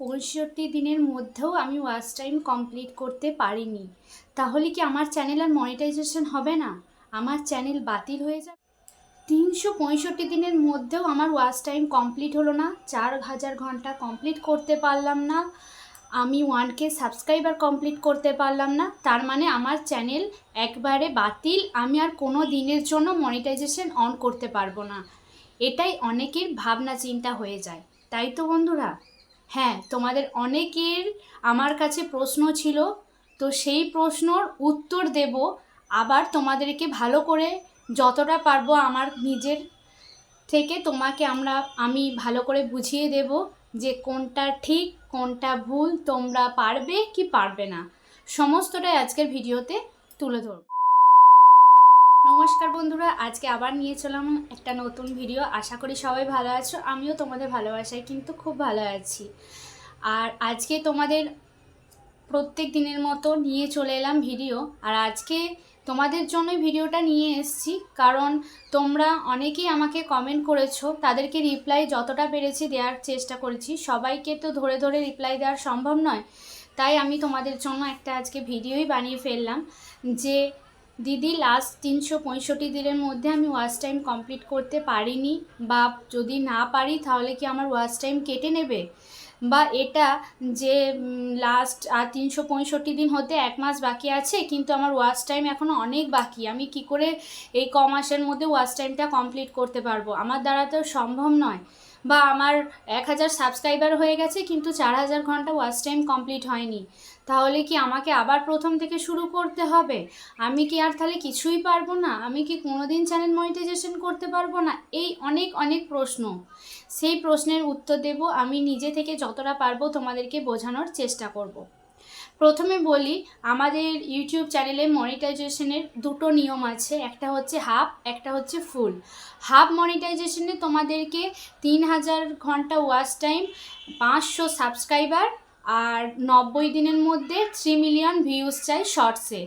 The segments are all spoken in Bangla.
পঁয়ষট্টি দিনের মধ্যেও আমি ওয়াচ টাইম কমপ্লিট করতে পারিনি। তাহলে কি আমার চ্যানেল আর মনিটাইজেশন হবে না? আমার চ্যানেল বাতিল হয়ে যাবে? তিনশো পঁয়ষট্টি দিনের মধ্যেও আমার ওয়াচ টাইম কমপ্লিট হলো না, চার হাজার ঘণ্টা কমপ্লিট করতে পারলাম না, আমি ওয়ানকে সাবস্ক্রাইবার কমপ্লিট করতে পারলাম না, তার মানে আমার চ্যানেল একবারে বাতিল, আমি আর কোনো দিনের জন্য মনিটাইজেশন অন করতে পারব না। এটাই অনেকের ভাবনা চিন্তা হয়ে যায়। তাই তো বন্ধুরা হ্যাঁ তোমাদের অনেকের আমার কাছে প্রশ্ন ছিল, তো সেই প্রশ্নর উত্তর দেব। আবার তোমাদেরকে ভালো করে যতটা পারব আমার নিজের থেকে তোমাকে আমরা, আমি ভালো করে বুঝিয়ে দেব যে কোনটা ঠিক, কোনটা ভুল, তোমরা পারবে কি পারবে না। সমস্তটাই আজকের ভিডিওতে তুলে ধরব। নমস্কার বন্ধুরা, আজকে আবার নিয়ে চলাম একটা নতুন ভিডিও। আশা করি সবাই ভালো আছো, আমিও তোমাদের ভালোবাসায় কিন্তু খুব ভালো আছি। আর আজকে তোমাদের প্রত্যেক দিনের মতো নিয়ে চলে এলাম ভিডিও। আর আজকে তোমাদের জন্যই ভিডিওটা নিয়ে এসেছি, কারণ তোমরা অনেকেই আমাকে কমেন্ট করেছ, তাদেরকে রিপ্লাই যতটা পেরেছি দেওয়ার চেষ্টা করেছি। সবাইকে তো ধরে ধরে রিপ্লাই দেওয়া সম্ভব নয়, তাই আমি তোমাদের জন্য একটা আজকে ভিডিওই বানিয়ে ফেললাম, যে দিদি লাস্ট তিনশো পঁয়ষট্টি দিনের মধ্যে আমি ওয়াচ টাইম কমপ্লিট করতে পারিনি। বা যদি না পারি তাহলে কি আমার ওয়াচ টাইম কেটে নেবে? বা এটা যে লাস্ট আর তিনশো পঁয়ষট্টি দিন হতে এক মাস বাকি আছে, কিন্তু আমার ওয়াচ টাইম এখনও অনেক বাকি। আমি কি করে এই ক মাসের মধ্যে ওয়াচ টাইমটা কমপ্লিট করতে পারব? আমার দ্বারা তো সম্ভব নয়। বা আমার এক হাজার সাবস্ক্রাইবার হয়ে গেছে, কিন্তু চার হাজার ঘণ্টা ওয়াচ টাইম কমপ্লিট হয়নি। তাহলে কি আমাকে আবার প্রথম থেকে শুরু করতে হবে? আমি কি আর তাহলে কিছুই পারব না? আমি কি কোনোদিন চ্যানেল মনিটাইজেশন করতে পারব না? এই অনেক অনেক প্রশ্ন। সেই প্রশ্নের উত্তর দেব। আমি নিজে থেকে যতটা পারব তোমাদেরকে বোঝানোর চেষ্টা করব। প্রথমে বলি, আমাদের ইউটিউব চ্যানেলে মনিটাইজেশনের দুটো নিয়ম আছে। একটা হচ্ছে হাফ, একটা হচ্ছে ফুল। হাফ মনিটাইজেশনে তোমাদেরকে তিন হাজার ঘণ্টা ওয়াচ টাইম, পাঁচশো সাবস্ক্রাইবার আর নব্বই দিনের মধ্যে থ্রি মিলিয়ন ভিউজ চাই শর্টসে।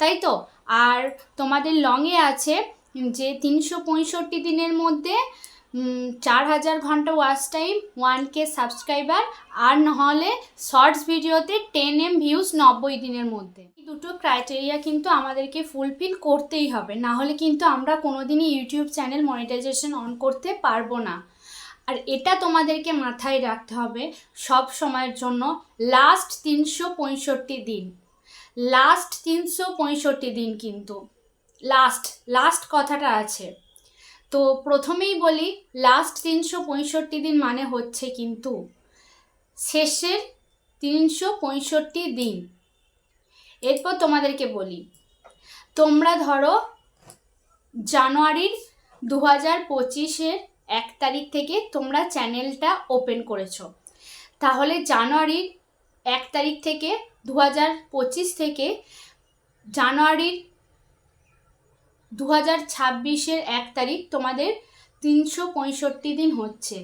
তাই তো? আর তোমাদের লংয়ে আছে যে তিনশো পঁয়ষট্টি দিনের মধ্যে চার হাজার ঘণ্টা watch time one K subscriber আর নাহলে শর্টস ভিডিওতে টেন এম ভিউজ নব্বই দিনের মধ্যে। দুটো ক্রাইটেরিয়া কিন্তু আমাদেরকে ফুলফিল করতেই হবে না হলে কিন্তু আমরা কোনোদিনই ইউটিউব চ্যানেল মনিটাইজেশন অন করতে পারব না। আর এটা তোমাদেরকে মাথায় রাখতে হবে সব সময়ের জন্য লাস্ট তিনশো পঁয়ষট্টি দিন। লাস্ট তিনশো পঁয়ষট্টি দিন কিন্তু। লাস্ট লাস্ট কথাটা আছে। তো প্রথমেই বলি লাস্ট তিনশো পঁয়ষট্টি দিন মানে হচ্ছে কিন্তু শেষের তিনশো পঁয়ষট্টি দিন। এরপর তোমাদেরকে বলি, তোমরা ধরো জানুয়ারির দু হাজার পঁচিশের এক তারিখ থেকে তোমরা চ্যানেলটা ওপেন করেছ। তাহলে জানুয়ারির এক তারিখ থেকে দু হাজার পঁচিশ থেকে জানুয়ারির দু হাজার ছাব্বিশের এক তারিখ তোমাদের তিনশো পঁয়ষট্টি দিন হচ্ছে।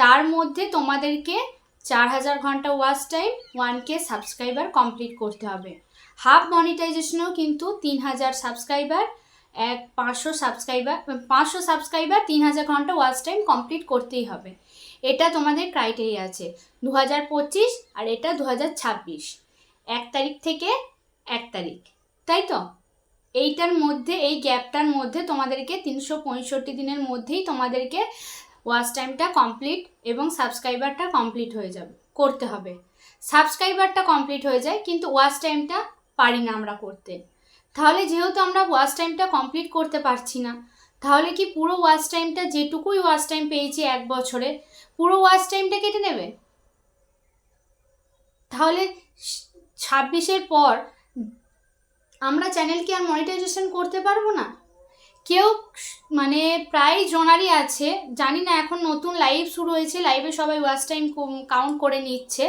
তার মধ্যে তোমাদেরকে চার হাজার ঘণ্টা watch time, one K subscriber complete করতে হবে। হাফ মনিটাইজেশনেও কিন্তু তিন হাজার সাবস্ক্রাইবার, এক পাঁচশো সাবস্ক্রাইবার পাঁচশো সাবস্ক্রাইবার তিন হাজার ঘণ্টা ওয়াচ টাইম কমপ্লিট করতেই হবে। এটা তোমাদের ক্রাইটেরিয়া আছে দু হাজার পঁচিশ আর এটা দু হাজার ছাব্বিশ। এক তারিখ থেকে এক তারিখ, তাই তো? এইটার মধ্যে, এই গ্যাপটার মধ্যে তোমাদেরকে তিনশো পঁয়ষট্টি দিনের মধ্যেই তোমাদেরকে ওয়াচ টাইমটা কমপ্লিট এবং সাবস্ক্রাইবারটা কমপ্লিট হয়ে যাবে, করতে হবে। সাবস্ক্রাইবারটা কমপ্লিট হয়ে যায়, কিন্তু ওয়াচ টাইমটা পারি না আমরা করতে। তাহলে যেহেতু আমরা ওয়াচ টাইমটা কমপ্লিট করতে পারছি না, তাহলে কি পুরো ওয়াচ টাইমটা যেটুকুই ওয়াচ টাইম পেয়েছি এক বছরে, পুরো ওয়াচ টাইমটা কেটে নেবে? তাহলে ছাব্বিশের পর আমরা চ্যানেল কি আর মনিটাইজেশন করতে পারব না। কেউ মানে প্রায় জনারই আছে। জানি না এখন নতুন লাইভ শুরু হয়েছে। লাইভে সবাই ওয়াচ টাইম কাউন্ট করে নিচ্ছে।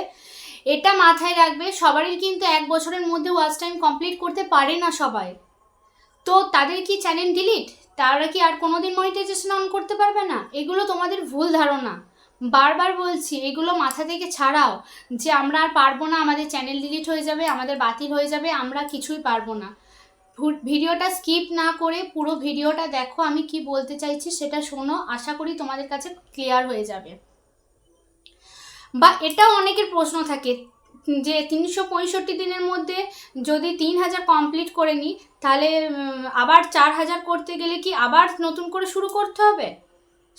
এটা মাথায় রাখবে, সবারই কিন্তু এক বছরের মধ্যে ওয়াচ টাইম কমপ্লিট করতে পারে না সবাই। তো তাদের কি চ্যানেল ডিলিট তারা কি আর কোনোদিন মনিটাইজেশন অন করতে পারবে না? এগুলো তোমাদের ভুল ধারণা। বারবার বলছি, এগুলো মাথা থেকে ছাড়াও যে আমরা আর পারব না, আমাদের চ্যানেল ডিলিট হয়ে যাবে, আমাদের বাতিল হয়ে যাবে, আমরা কিছুই পারব না। ভিডিওটা স্কিপ না করে পুরো ভিডিওটা দেখো, আমি কি বলতে চাইছি সেটা শোনো, আশা করি তোমাদের কাছে ক্লিয়ার হয়ে যাবে। বা এটাও অনেকের প্রশ্ন থাকে, যে তিনশো পঁয়ষট্টি দিনের মধ্যে যদি তিন হাজার কমপ্লিট করে নিই তাহলে আবার চার হাজার করতে গেলে কি আবার নতুন করে শুরু করতে হবে?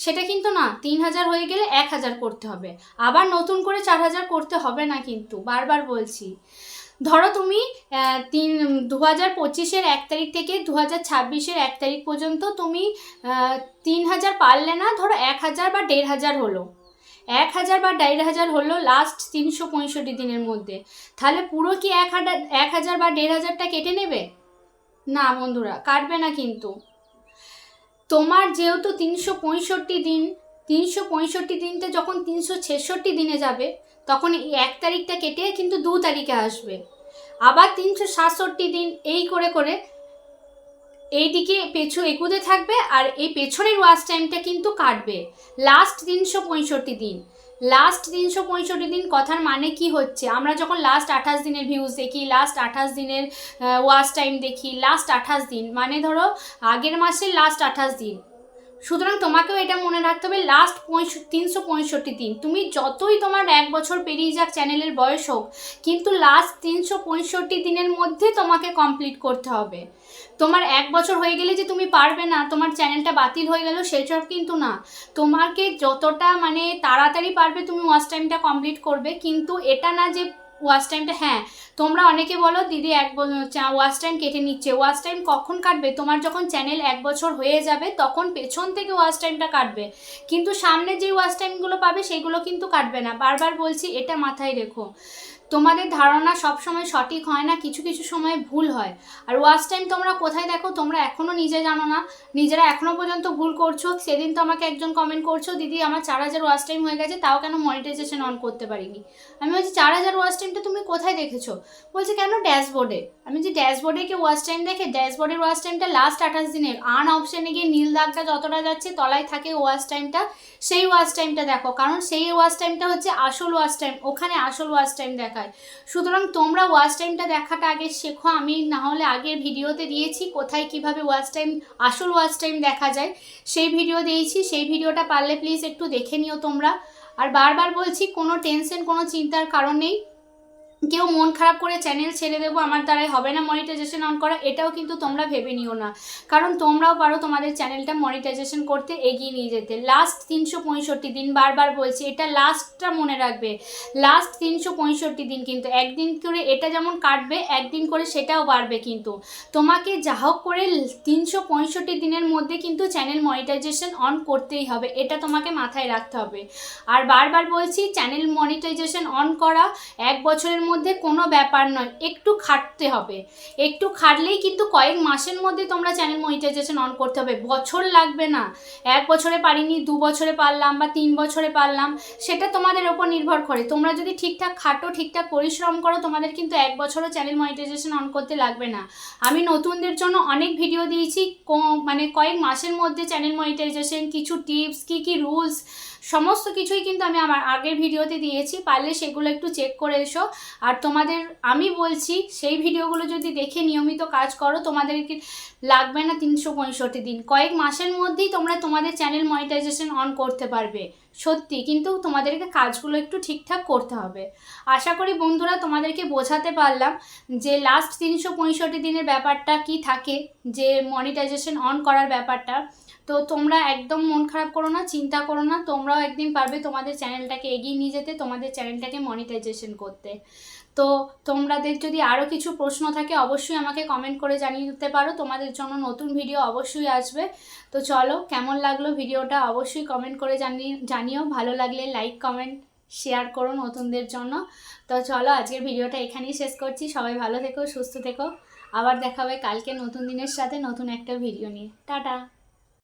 সেটা কিন্তু না, তিন হাজার হয়ে গেলে এক হাজার করতে হবে। আবার নতুন করে চার হাজার করতে হবে না কিন্তু, বারবার বলছি। ধরো তুমি তিন, দু হাজার পঁচিশের এক তারিখ থেকে দু হাজার ছাব্বিশের এক তারিখ পর্যন্ত তুমি তিন হাজার পারলে না, ধরো এক হাজার বা দেড় হাজার হলো। এক হাজার বা দেড় হাজার হলো লাস্ট তিনশো পঁয়ষট্টি দিনের মধ্যে। তাহলে পুরো কি এক হাজার এক হাজার বা দেড় হাজারটা কেটে নেবে? না বন্ধুরা, কাটবে না কিন্তু। তোমার যেহেতু তিনশো পঁয়ষট্টি দিন, তিনশো পঁয়ষট্টি দিনতে যখন তিনশো ছেষট্টি দিনে যাবে, তখন এই এক তারিখটা কেটে কিন্তু দু তারিখে আসবে। আবার তিনশো সাতষট্টি দিন এই করে করে এই দিকে পেছু এগুতে থাকবে আর এই পেছনের ওয়াশ টাইমটা কিন্তু কাটবে। লাস্ট তিনশো পঁয়ষট্টি দিন। লাস্ট তিনশো পঁয়ষট্টি দিন কথার মানে কি হচ্ছে? আমরা যখন লাস্ট আঠাশ দিনের ভিউজ দেখি লাস্ট আঠাশ দিনের ওয়াচ টাইম দেখি লাস্ট আঠাশ দিন মানে ধরো আগের মাসের লাস্ট আঠাশ দিন। সুতরাং তোমাকেও এটা মনে রাখতে হবে লাস্ট তিনশো পঁয়ষট্টি দিন। তুমি যতই তোমার এক বছর পেরিয়ে যাক চ্যানেলের বয়স হোক, কিন্তু লাস্ট তিনশো পঁয়ষট্টি দিনের মধ্যে তোমাকে কমপ্লিট করতে হবে। তোমার এক বছর হয়ে গেলে যে তুমি পারবে না, তোমার চ্যানেলটা বাতিল হয়ে গেল, সেসব কিন্তু না। তোমাকে যতটা মানে তাড়াতাড়ি পারবে তুমি ওয়াচ টাইমটা কমপ্লিট করবে, কিন্তু এটা না যে ওয়াচ টাইমটা হ্যাঁ। তোমরা অনেকে বলো, দিদি, এক ওয়াচ টাইম কেটে নিচ্ছে। ওয়াচ টাইম কখন কাটবে? তোমার যখন চ্যানেল এক বছর হয়ে যাবে, তখন পেছন থেকে ওয়াচ টাইমটা কাটবে। কিন্তু সামনে যে ওয়াচ টাইমগুলো পাবে, সেগুলো কিন্তু কাটবে না। বারবার বলছি, এটা মাথায় রেখো। তোমাদের ধারণা সবসময় সঠিক হয় না, কিছু কিছু সময় ভুল হয়। আর ওয়াচ টাইম তোমরা কোথায় দেখো, তোমরা এখনও নিজে জানো না। নিজেরা এখনও পর্যন্ত ভুল করছ। সেদিন তো আমাকে একজন কমেন্ট করছ, দিদি, আমার চার হাজার ওয়াচ টাইম হয়ে গেছে, তাও কেন মনিটাইজেশন অন করতে পারিনি? আমি বলছি, চার হাজার ওয়াচ টাইমটা তুমি কোথায় দেখেছ? বলছে, কেন ড্যাশবোর্ডে আমি যে ড্যাশবোর্ডে কি ওয়াচ টাইম দেখে? ড্যাশবোর্ডের ওয়াচ টাইমটা লাস্ট আঠাশ দিনের। আন অপশানে গিয়ে নীল দাগটা যতটা যাচ্ছে, তলায় থাকে ওয়াচ টাইমটা সেই ওয়াচ টাইমটা দেখো। কারণ সেই ওয়াচ টাইমটা হচ্ছে আসল ওয়াচ টাইম ওখানে আসল ওয়াচ টাইম দেখায়। সুতরাং তোমরা ওয়াচ টাইমটা দেখাটা আগে শেখো। আমি না হলে আগের ভিডিওতে দিয়েছি কোথায় কীভাবে ওয়াচ টাইম আসল ওয়াচ টাইম দেখা যায়। সেই ভিডিও দিয়েছি। সেই ভিডিওটা পারলে প্লিজ একটু দেখে নিও তোমরা। আর বারবার বলছি, কোনো টেনশন কোনো চিন্তার কারণ নেই। কেউ মন খারাপ করে চ্যানেল ছেড়ে দেবো, আমার দ্বারাই হবে না মনিটাইজেশন অন করা, এটাও কিন্তু তোমরা ভেবে নিও না। কারণ তোমরাও পারো তোমাদের চ্যানেলটা মনিটাইজেশন করতে এগিয়ে নিয়ে যেতে। লাস্ট তিনশো পঁয়ষট্টি দিন বারবার বলছি, এটা লাস্টটা মনে রাখবে। লাস্ট তিনশো পঁয়ষট্টি দিন কিন্তু, একদিন করে এটা যেমন কাটবে, একদিন করে সেটাও বাড়বে কিন্তু। তোমাকে যা হোক করে তিনশো পঁয়ষট্টি দিনের মধ্যে কিন্তু চ্যানেল মনিটাইজেশন অন করতেই হবে, এটা তোমাকে মাথায় রাখতে হবে। আর বারবার বলছি চ্যানেল মনিটাইজেশন অন করা, এক বছরের মধ্যে কোনো ব্যাপার নয়, একটু খাটতে হবে। একটু খাটলেই কিন্তু কয়েক মাসের মধ্যে তোমরা চ্যানেল মনিটাইজেশন অন করতে হবে। বছর লাগবে না। এক বছরে পারিনি, দু বছরে পারলাম বা তিন বছরে পারলাম, সেটা তোমাদের ওপর নির্ভর করে। তোমরা যদি ঠিকঠাক খাটো, ঠিকঠাক পরিশ্রম করো, তোমাদের কিন্তু এক বছরও চ্যানেল মনিটাইজেশন অন করতে লাগবে না। আমি নতুনদের জন্য অনেক ভিডিও দিয়েছি মানে কয়েক মাসের মধ্যে চ্যানেল মনিটাইজেশন কিছু টিপস কী কী রুলস সমস্ত কিছুই কিন্তু আমি আমার আগের ভিডিওতে দিয়েছি, পারলে সেগুলো একটু চেক করে এসো। আর তোমাদের, আমি বলছি, সেই ভিডিওগুলো যদি দেখে নিয়মিত কাজ করো, তোমাদেরকে লাগবে না তিনশো পঁয়ষট্টি দিন। কয়েক মাসের মধ্যেই তোমরা তোমাদের চ্যানেল মনিটাইজেশন অন করতে পারবে। সত্যি, কিন্তু তোমাদেরকে কাজগুলো একটু ঠিকঠাক করতে হবে। আশা করি বন্ধুরা তোমাদেরকে বোঝাতে পারলাম যে লাস্ট তিনশো পঁয়ষট্টি দিনের ব্যাপারটা কি থাকে, যে মনিটাইজেশন অন করার ব্যাপারটা। তো তোমরা একদম মন খারাপ করো না, চিন্তা করো না, তোমরাও একদিন পারবে তোমাদের চ্যানেলটাকে এগিয়ে নিয়ে যেতে, তোমাদের চ্যানেলটাকে মনিটাইজেশন করতে। তো তোমাদের যদি আরও কিছু প্রশ্ন থাকে, অবশ্যই আমাকে কমেন্ট করে জানিয়ে দিতে পারো। তোমাদের জন্য নতুন ভিডিও অবশ্যই আসবে। তো চলো, কেমন লাগল ভিডিওটা অবশ্যই কমেন্ট করে জানিয়ে জানিও। ভালো লাগলে লাইক কমেন্ট শেয়ার করো নতুনদের জন্য। তো চলো, আজকের ভিডিওটা এখানেই শেষ করছি। সবাই ভালো থেকো, সুস্থ থেকো। আবার দেখা হবে কালকে নতুন দিনের সাথে নতুন একটা ভিডিও নিয়ে। টাটা!